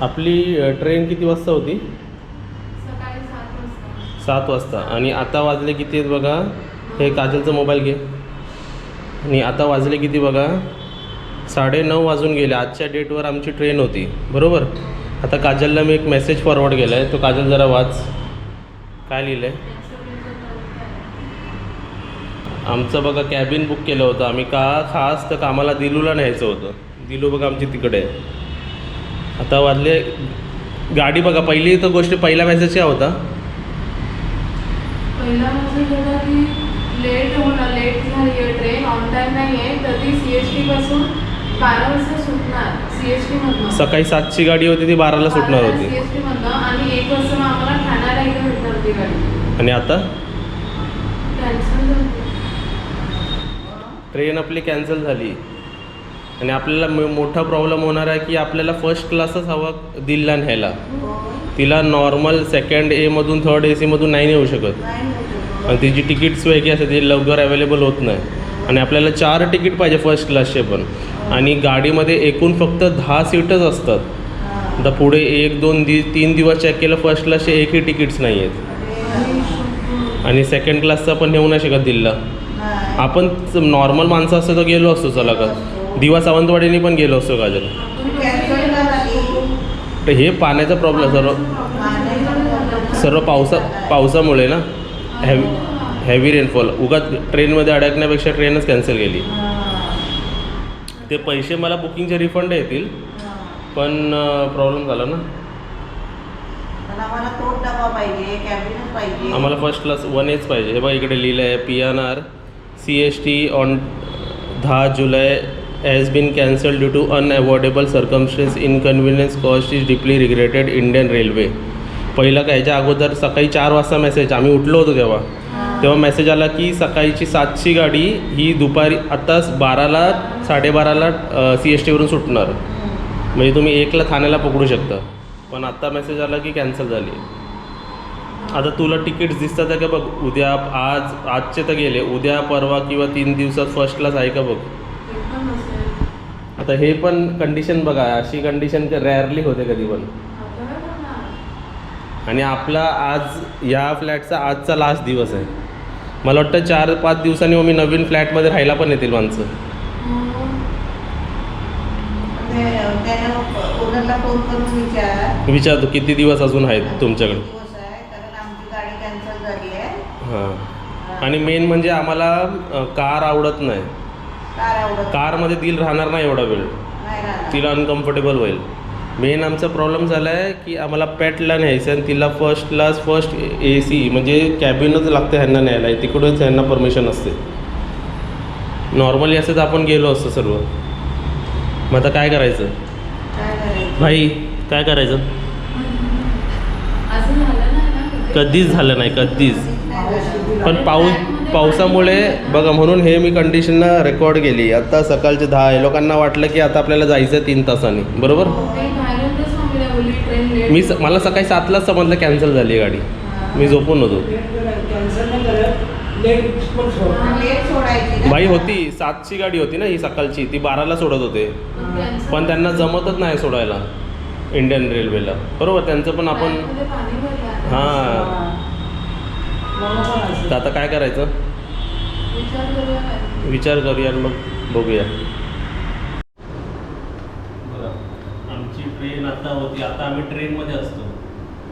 आपली ट्रेन किती वाजता होती? सकाळी सात वाजता. सात वाजता. आणि आता वाजले किती आहेत बघा? हे काजलचा मोबाईल घे. आणि आता वाजले किती बघा? साडे नऊ वाजून गेले. आजच्या डेटवर आमची ट्रेन होती. बरोबर? आता काजलला मी एक मेसेज फॉरवर्ड केला आहे तो काजल जरा वाच. काय लिहिलं आहे आमचं बघा कॅबिन बुक केलं होतं आम्ही. का खास तर कामाला दिलूला न्यायचं होतं. दिलू बघा आमची तिकडे. आहे आता वाजले गाडी बघा पहिली तर गोष्ट पहिला मेसेज काय होता? पहिला मेसेज होता की लेट होणार लेट झाली आहे ट्रेन ऑन टाईम नाही आहे तर ती सी एस टी पासून बारा वाजता सुटणार सी एस टी मधनं. सकाळी सातची गाडी होती ती बाराला सुटणार सी होती एस टी मधनं आणि एक वाजता मग आम्हाला ठाण्याला इथे भेटणार होती गाडी. आणि आता? कॅन्सल झाली. ट्रेन आपली कॅन्सल झाली. आणि आपल्याला म- मोठा प्रॉब्लेम होणार आहे की आपल्याला फर्स्ट क्लासच हवा दिल्लीला न्यायला. तिला नॉर्मल सेकंड एमधून थर्ड ए सीमधून नाही नेऊ शकत. आणि तिची तिकीट्स वेगळी असते ती लवकर अवेलेबल होत नाही. आणि आपल्याला चार तिकीट पाहिजे फर्स्ट क्लासचे पण. आणि गाडीमध्ये एकूण फक्त दहा सीटच असतात. आता पुढे एक दोन दि तीन दिवस चेक केलं फर्स्ट क्लासचे एकही तिकीट्स नाही आहेत. आणि सेकंड क्लासचा पण नेऊ नाही शकत दिल्ला. आपण नॉर्मल माणसं असतं तर गेलो असतो चला का? दिवा सावंतवाडीने पण गेलो असतो काजल. तर हे पाण्याचा प्रॉब्लेम सर्व सर्व पावसा पावसामुळे ना हॅवी हेवी रेनफॉल उगाच ट्रेनमध्ये अडकण्यापेक्षा ट्रेनच कॅन्सल केली. ते पैसे मला बुकिंगचे रिफंड येतील पण प्रॉब्लेम झाला ना. आम्हाला आम्हाला फर्स्ट क्लास वन एच पाहिजे. हे बघा इकडे लिहिलं आहे P N R C S T on दहा जुलै has been cancel due to unavoidable circumstance inconvenience caused is deeply regretted Indian railway पहिलं काय अगोदर सकाळी चार वाजता मेसेज आम्ही उठलो होतो तेव्हा. तेव्हा मेसेज आला की सकाळची सातची गाडी ही दुपारी आत्ताच बाराला साडेबाराला सी एस टीवरून सुटणार. म्हणजे तुम्ही एकला ठाण्याला पकडू शकता. पण आत्ता मेसेज आला की कॅन्सल झाली. आता तुला तिकीट्स दिसतात का बघ उद्या आज आजचे तर गेले. उद्या परवा किंवा तीन दिवसात फर्स्ट क्लास आहे का बघ? आता हे पण कंडिशन बघा अशी कंडिशन रेअरली होते कधी पण. आणि आपला आज या फ्लॅटचा आजचा लास्ट दिवस आहे. मला वाटतं चार पाच दिवसांनी मग मी नवीन फ्लॅटमध्ये राहायला पण येतील माणसं. विचारतो किती दिवस अजून आहेत तुमच्याकडे? हां. आणि मेन म्हणजे आम्हाला कार आवडत नाही. कारमध्ये दिल राहणार नाही एवढा वेळ. तिला अनकम्फर्टेबल होईल. मेन आमचा प्रॉब्लेम झाला आहे की आम्हाला पेटला न्यायचं आणि तिला first class first A C म्हणजे कॅबिनच लागतं ह्यांना न्यायला. तिकडूनच ह्यांना परमिशन असते. नॉर्मली असं तर आपण गेलो असतो सर्व. मग आता काय करायचं? काय करायचं? भाई काय करायचं? कधीच झालं नाही कधीच. पण पाऊस पावसामुळे बघा म्हणून हे मी कंडिशनला रेकॉर्ड केली. आता सकाळचे दहा आहे. लोकांना वाटलं की आता आपल्याला जायचं आहे तीन तासांनी. बरोबर? लेट मी स मला सकाळी सातलाच समजलं कॅन्सल झाली गाडी. मी झोपून होतो. हा. बाई होती. सातची गाडी होती ना ही सकाळची. ती बाराला सोडत होते. पण त्यांना जमतच नाही सोडायला. इंडियन रेल्वेला बरोबर? त्यांचं पण आपण हां. तर आता काय करायचं? विचार करूया मग बघूया. आमची ट्रेन आता होती. आता आम्ही ट्रेनमध्ये असतो.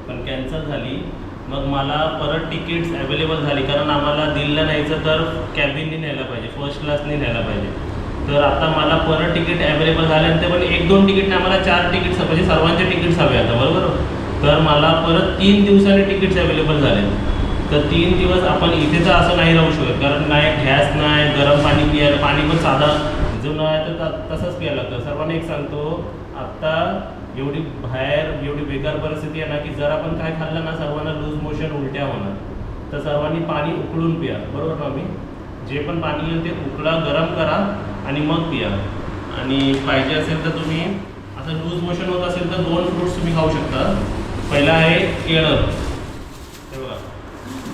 पण कॅन्सल झाली. मग मला परत तिकीट्स अवेलेबल झाली. कारण आम्हाला दिल्ला न्यायचं तर कॅबिनने न्यायला पाहिजे. फर्स्ट क्लासने न्यायला पाहिजे. तर आता मला परत तिकीट अवेलेबल झाले आणि ते पण एक दोन तिकीट नाही आम्हाला चार तिकीट्स म्हणजे सर्वांचे तिकीट्स हवे आता. बरोबर? तर मला परत तीन दिवसांनी तिकीट्स अवेलेबल झाले. तर तीन दिवस आपण इथे तर असं नाही राहू शकत कारण नाही गॅस नाही गरम पाणी पियायला पाणी पण साधा जुनं आहे तर तसंच प्यायला लागतं. सर्वांना एक सांगतो आत्ता एवढी बाहेर एवढी बेकार परिस्थिती आहे ना की जर आपण काय खाल्लं ना सर्वांना लूज मोशन उलट्या होणार. तर सर्वांनी पाणी उकळून पिया. बरोबर ना मी जे पण पाणी येईल ते उकळा गरम करा आणि मग पिया. आणि पाहिजे असेल तर तुम्ही असं लूज मोशन होत असेल तर दोन फ्रूट्स तुम्ही खाऊ शकता. पहिला आहे केळं.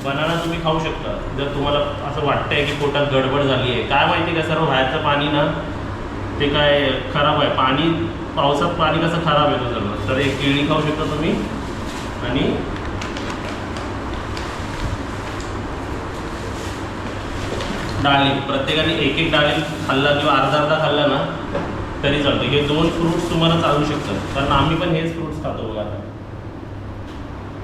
बनाना तुम्ही खाऊ शकता. जर तुम्हाला असं वाटतंय की पोटात गडबड झाली आहे. काय माहिती का सर बाहेरचं पाणी ना ते काय खराब आहे. पाणी पावसात पाणी कसं खराब येतो सर्व? तर एक केळी खाऊ शकता तुम्ही. आणि डाळिंब प्रत्येकाने एक एक डाळिंब खाल्ला किंवा अर्धा अर्धा खाल्ला ना तरी चालतं. हे दोन फ्रुट्स तुम्हाला चालू शकतात. कारण आम्ही पण हेच फ्रुट्स खातो बघा. आता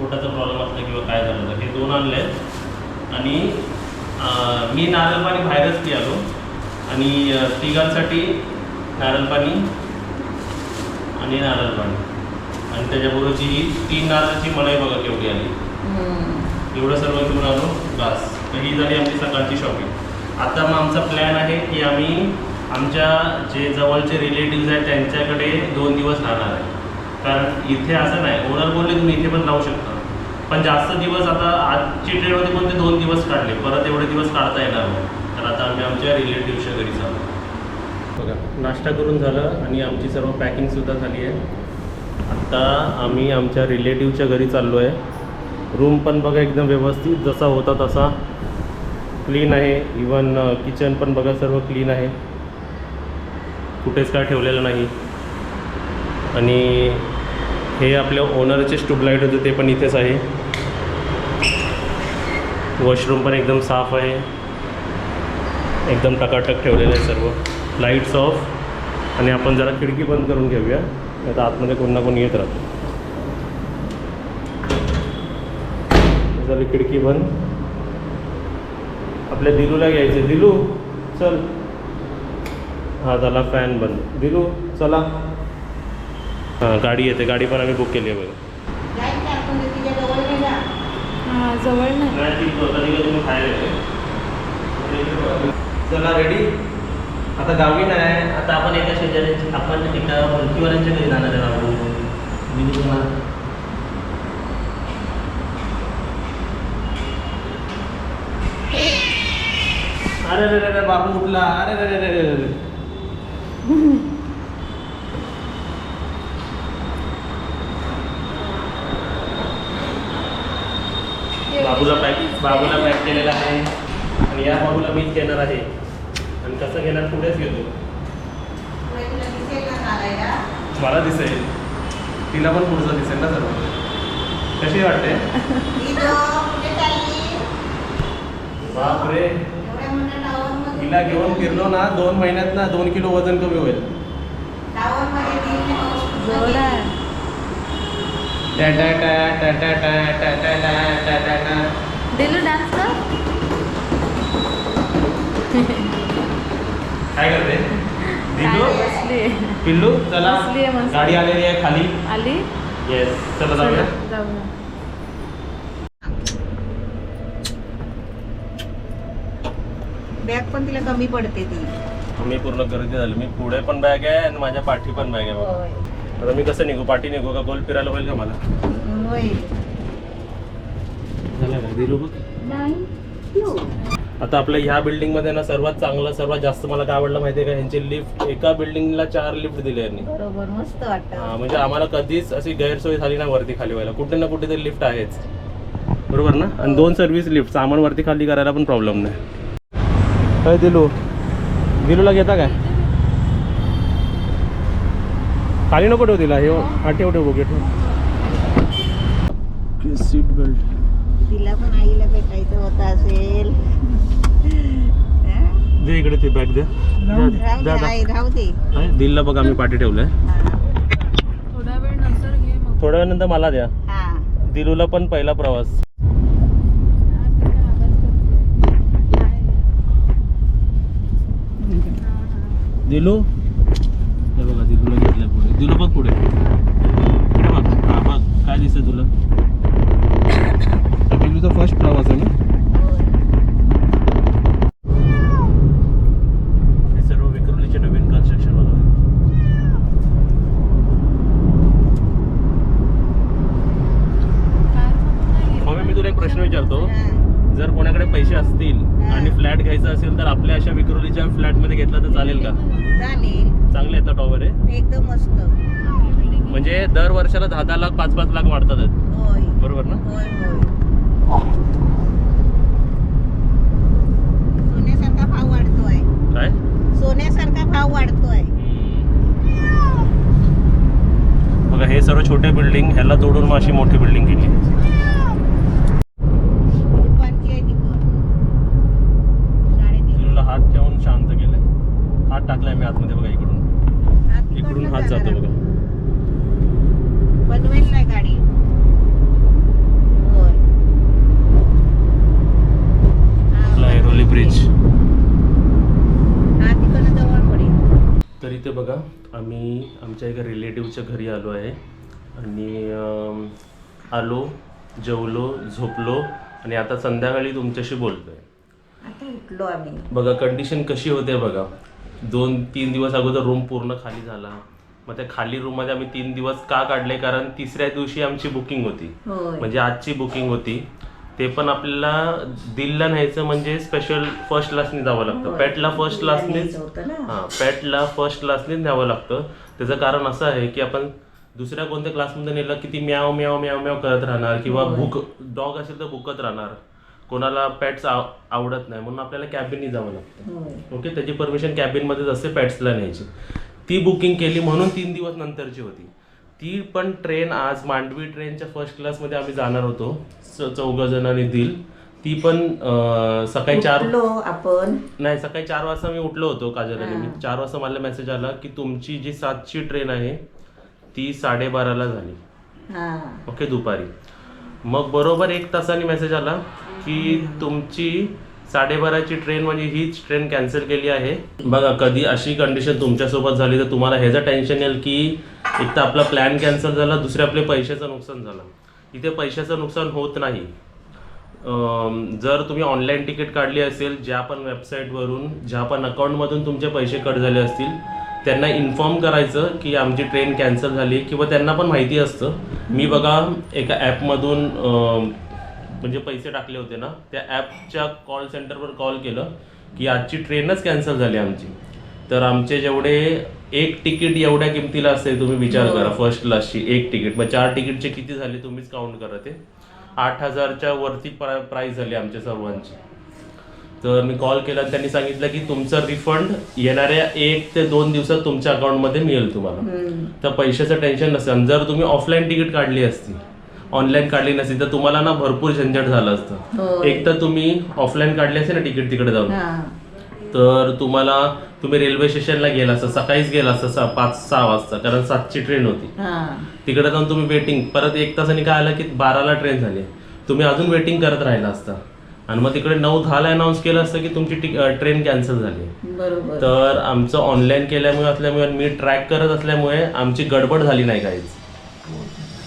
पोटाचा प्रॉब्लेम असला किंवा काय झालं तर हे दोन आणले आहेत. आणि मी नारळ पाणी बाहेरच आलो आणि तिघांसाठी नारळ पाणी आणि नारळ पाणी. आणि त्याच्याबरोबरची ही तीन नारळाची मलाई बघा केवढी आली. एवढं सर्व घेऊन आलो बस. तर ही झाली आमची सकाळची शॉपिंग आता मग आमचा प्लॅन आहे की आम्ही आमच्या जे जवळचे रिलेटिव्ज आहेत त्यांच्याकडे दोन दिवस राहणार आहे. कारण इथे असं नाही ओनर बोलले तुम्ही इथे पण राहू शकता. पण जास्त दिवस आता आजची ट्रेनमध्ये पण ते दोन दिवस काढले? परत एवढे दिवस काढता येणार नाही. तर आता आम्ही आमच्या रिलेटिव्हच्या घरी चालू. बघा नाश्ता करून झालं आणि आमची सर्व पॅकिंगसुद्धा झाली आहे. आत्ता आम्ही आमच्या रिलेटिव्हच्या घरी चाललो आहे रूम पण बघा एकदम व्यवस्थित जसा होता तसा क्लीन आहे. इवन किचन पण बघा सर्व क्लीन आहे. कुठेच काय ठेवलेलं नाही. आणि हे आपल्या ओनरचे स्ट्यूबलाईट होते ते पण इथेच आहे. वॉशरूम पण एकदम साफ आहे. एकदम टकाटक ठेवलेलं आहे सर्व. लाईट्स ऑफ आणि आपण जरा खिडकी बंद करून घेऊया. आता आतमध्ये कोण ना कोण येत राहतो. झाली खिडकी बंद. आपल्या दिलूला घ्यायचे दिलू चल. हा झाला फॅन बंद. दिलू चला. हां गाडी येते. गाडी पण आम्ही बुक केली आहे बघा जाईल का आपण तिच्या जवळ नाही जा हां जवळ नाही. चला रेडी आता गावी नाही आता आपण एका शेजाऱ्याची आपण एका मुलकीवाल्यांच्या घरी जाणार आहे बाबू मी तुम्हाला अरे रे रे रे बाबू उठला. अरे रे रे रे रे रे बाबूला पॅक केलेला आहे आणि या बाबूला मीच घेणार आहे आणि कसं घेणार पुढेच घेतो मला दिसेल तिला पण पुढचं दिसेल ना सर्व कशी वाटते ही बापरे तिला घेऊन फिरलो ना दोन महिन्यात ना दोन किलो वजन कमी होईल टॅ टॅ टॅ टॅ टॅ टॅ टॅ टॅ टॅ टॅ. दिलू डान्स कर. काय करते? दिलू? बसली पिल्लू चला. बसली आहे मस्त. गाडी आलेली आहे खाली. आली? येस चला जाऊया. जाऊया. बॅग पण तिला कमी पडते ती. मी पूर्ण गर्दी झाली. मी पुढे पण बॅग आहे आणि माझ्या पाठी पण बॅग आहे बघा. होय. आता मी कसं निघू? पाठी निघू का? गोल फिरायला होईल का मला? होय. झालं का? दिलू बघ. आता आपल्या ह्या बिल्डिंगमध्ये ना सर्वात चांगलं सर्वात जास्त मला काय आवडलं माहितीये का? ह्यांची लिफ्ट एका बिल्डिंगला चार लिफ्ट दिले यांनी. बरोबर मस्त वाटतं. हा, म्हणजे आम्हाला कधीच अशी गैरसोय झाली ना वरती खाली व्हायला. कुठे ना कुठे तरी लिफ्ट आहेच. बरोबर ना? आणि दोन सर्व्हिस लिफ्ट सामान वरती खाली करायला पण प्रॉब्लेम नाही. काय दिलू? दिलूला घेता काय? खाली नको ठेव तिला हे हा ठेव ठेव बघे ठेव. सीट बेल्ट तिला पण आईला भेटायचं होतं असेल. हं? दे इकडे ती बॅग दे. राहू दे. आई राहू दे. दिलला बघ आम्ही पाठी ठेवलंय. हा. थोडा वेळ नंतर घे मग. थोड्या वेळानंतर मला द्या. हा. दिलूला पण पहिला प्रवास. दिलू? हे बघा दिलूला घेतलंय पुढे. दिलू बघ पुढे. बघ हा बघ. काय दिसतंय तुला दिलूचा फर्स्ट प्रवास आहे ना हे सर्व विक्रोलीचे नवीन कन्स्ट्रक्शन वगैरे मग मी तुला एक प्रश्न विचारतो जर कोणाकडे पैसे असतील आणि फ्लॅट घ्यायचा असेल तर आपल्या अशा विक्रोलीच्या फ्लॅटमध्ये घेतला तर चालेल का चालेल चांगले येतात टॉवर आहे एकदम मस्त म्हणजे दर वर्षाला दहा दहा लाख पाच पाच लाख वाढतात बरोबर ना? होय सोन्यासारखा भाव वाढतोय. काय? सोन्यासारखा भाव वाढतोय. बघा हे सर्व छोटे बिल्डिंग ह्याला जोडून मग अशी मोठी बिल्डिंग केली दुपारची आहे ती पण. साडेतीन. तुला हात ठेवून शांत केलंय हात टाकलाय मी आतमध्ये बघा इकडून हात इकडून तिकडनं हात जातो जाणार. बघा बनवेल नाही गाडी होय. हा, आपला ऐरोली ब्रिज हा तिकडनं जवळ पडेल तर इथे बघा आम्ही आमच्या एका रिलेटिव्हच्या घरी आलो आहे. आणि आलो जेवलो झोपलो आणि आता संध्याकाळी तुमच्याशी बोलतोय. आता उठलो आम्ही. बघा कंडिशन कशी होते बघा. दोन तीन दिवस अगोदर रूम पूर्ण खाली झाला. मग त्या खाली रूममध्ये आम्ही तीन दिवस का काढले? कारण तिसऱ्या दिवशी आमची बुकिंग होती. म्हणजे आजची बुकिंग होती. ते पण आपल्याला दिल्लीला न्यायचं म्हणजे स्पेशल फर्स्ट क्लासने जावं लागतं. पॅटला फर्स्ट क्लासनेच. हां पॅटला फर्स्ट क्लासनेच न्यावं लागतं. त्याचं कारण असं आहे की आपण दुसऱ्या कोणत्या क्लासमध्ये नेलं की ती म्याव म्याव म्याव म्याव करत राहणार किंवा. भूक डॉग असेल तर भुकत राहणार. कोणाला पॅट्स आवडत नाही. म्हणून आपल्याला कॅबिननी जावं लागतं. ओके त्याची परमिशन कॅबिनमध्येच असते पॅट्सला न्यायची. ती बुकिंग केली म्हणून तीन दिवस नंतरची होती. ती पण ट्रेन आज मांडवी ट्रेनच्या फर्स्ट क्लासमध्ये आम्ही जाणार होतो. चौघ जण आणि दिल. ती पण सकाळी चार आपण. नाही सकाळी चार वाजता मी उठलो होतो काजल मी. चार वाजता मला मेसेज आला की तुमची जी सातची ट्रेन आहे ती साडेबाराला झाली. हा. ओके दुपारी. मग बरोबर एक तासाने मेसेज आला की तुमची साडेबाराची ट्रेन म्हणजे हीच ट्रेन कॅन्सल केली आहे. बघा कधी अशी कंडिशन तुमच्यासोबत झाली तर तुम्हाला ह्याचं टेन्शन येईल की एक तर आपला प्लॅन कॅन्सल झाला दुसरे आपले पैशाचं नुकसान झालं. इथे पैशाचं नुकसान होत नाही. जर तुम्ही ऑनलाईन तिकीट काढली असेल ज्या पण वेबसाईटवरून ज्या पण अकाउंटमधून तुमचे पैसे कट झाले असतील त्यांना इन्फॉर्म करायचं की आमची ट्रेन कॅन्सल झाली किंवा त्यांना पण माहिती असतं. मी बघा एका ॲपमधून म्हणजे पैसे टाकले होते ना त्या ॲपच्या कॉल सेंटरवर कॉल केलं की आजची ट्रेनच कॅन्सल झाली आमची. तर आमचे जेवढे एक तिकीट एवढ्या किमतीला असते तुम्ही विचार हो. करा फर्स्ट क्लासची एक तिकीट. मग चार तिकीटचे किती झाले तुम्हीच काउंट करा ते. आठ हजारच्या वरती प्राईस झाली आमच्या सर्वांची. तर मी कॉल केला त्यांनी सांगितलं की तुमचं रिफंड येणाऱ्या एक ते दोन दिवसात तुमच्या अकाउंटमध्ये मिळेल तुम्हाला. तर पैशाचं टेन्शन नसेल. जर तुम्ही ऑफलाईन तिकीट काढली असती ऑनलाईन काढली नसती तर तुम्हाला ना भरपूर झंझट झालं असतं. एक तर तुम्ही ऑफलाईन काढली असेल ना तिकीट तिकडे जाऊन. तर तुम्हाला तुम्ही रेल्वे स्टेशनला गेला असता सकाळीच गेला असता सहा पाच सहा वाजता कारण सातची ट्रेन होती. हा. तिकडे जाऊन तुम्ही वेटिंग परत एक तासाने काय आलं की बाराला ट्रेन झाली. तुम्ही अजून वेटिंग करत राहिला असता. आणि मग तिकडे नऊ दहाला अनाऊन्स केलं असतं की तुमची ट्रेन कॅन्सल झाली. बरोबर. तर आमचं ऑनलाईन केल्यामुळे असल्यामुळे मी ट्रॅक करत असल्यामुळे आमची गडबड झाली नाही काहीच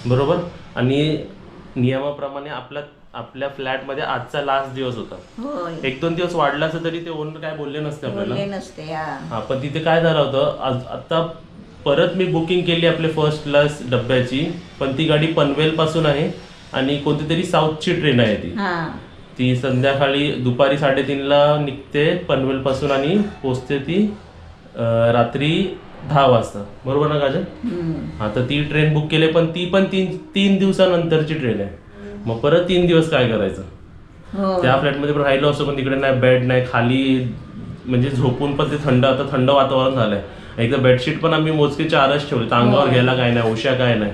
बरोबर? आणि नियमाप्रमाणे आपल्या आपल्या फ्लॅटमध्ये आजचा लास्ट दिवस होता. होय. एक दोन दिवस वाढला असं तरी ते ओनर काय बोलले नसते आपल्याला. नसते हा. हा पण तिथे काय झालं होतं आज आता परत मी बुकिंग केली आपले फर्स्ट क्लास डब्याची पण ती गाडी पनवेल पासून आहे आणि कोणती तरी साऊथची ट्रेन आहे ती. हा. ती संध्याकाळी दुपारी साडेतीनला निघते पनवेल पासून आणि पोचते ती अं, रात्री दहा वाजता. बरोबर ना काजल हम्म. हा तर ती ट्रेन बुक केली पण ती पण तीन तीन दिवसानंतरची ट्रेन आहे. मग परत तीन दिवस काय करायचं? हो. त्या फ्लॅटमध्ये पण राहिलो असतो पण तिकडे नाही बेड नाही खाली म्हणजे झोपून पण ते थंड आता थंड वातावरण झालंय. एकदा बेडशीट पण आम्ही मोजके चारच ठेवले अंगावर घ्यायला काय नाही उशा काय नाही.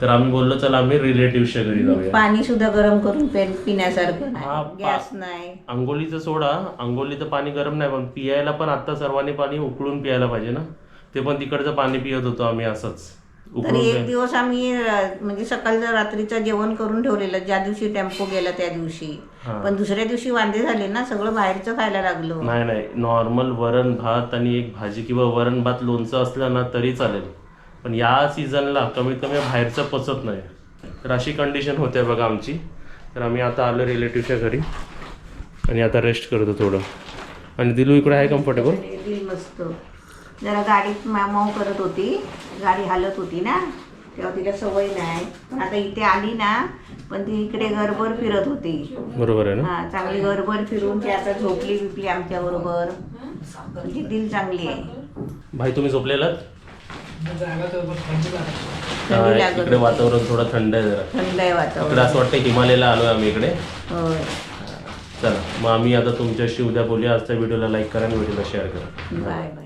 तर आम्ही बोललो चला आम्ही रिलेटिव्हच्या घरी जाऊया. पाणी सुद्धा गरम करून पिण्यासारखं हा, गॅस नाही. आंघोळीचं सोडा आंघोळीचं पाणी गरम नाही पण पियायला पण आता सर्वांनी पाणी उकळून पियायला पाहिजे ना? ते पण तिकडचं पाणी पियत होतो आम्ही असंच. तरी एक दिवस आम्ही म्हणजे सकाळचं रात्रीचं जेवण करून ठेवलेलं ज्या दिवशी टेम्पो गेला त्या दिवशी. पण दुसऱ्या दिवशी वांदे झाले ना सगळं बाहेरचं खायला लागलो. नाही नाही. नॉर्मल वरण भात आणि एक भाजी किंवा वरण भात लोणचं असलं ना तरी चालेल. पण या सीझनला कमीत कमी बाहेरचं पचत नाही. तर अशी कंडिशन होते बघा आमची. तर आम्ही आता आलो रिलेटिव्हच्या घरी. आणि आता रेस्ट करतो थोडं. आणि दिलू इकडे आहे कम्फर्टेबल दिल मस्त. जरा गाडीत मा- मऊ करत होती. गाडी हालत होती ना. तेव्हा तिला सवय नाही. पण आता इथे आली ना पण ती इकडे गरबर फिरत होती. बरोबर आहे ना? हा चांगली गरबर फिरून ती आता झोपली बिपली आमच्या बरोबर. म्हणजे दिल चांगली आहे. भाई तुम्ही झोपलेलात. थंडी काय, लागत इकडे होती. वातावरण थोडं थंड आहे जरा. थंड आहे इकडे वातावरण असं वाटतं हिमालयाला आलोय आम्ही इकडे. होय. चला मग आम्ही आता तुमच्याशी उद्या बोलूया. आजच्या व्हिडिओला लाईक करा आणि व्हिडिओला शेअर करा. Bye bye.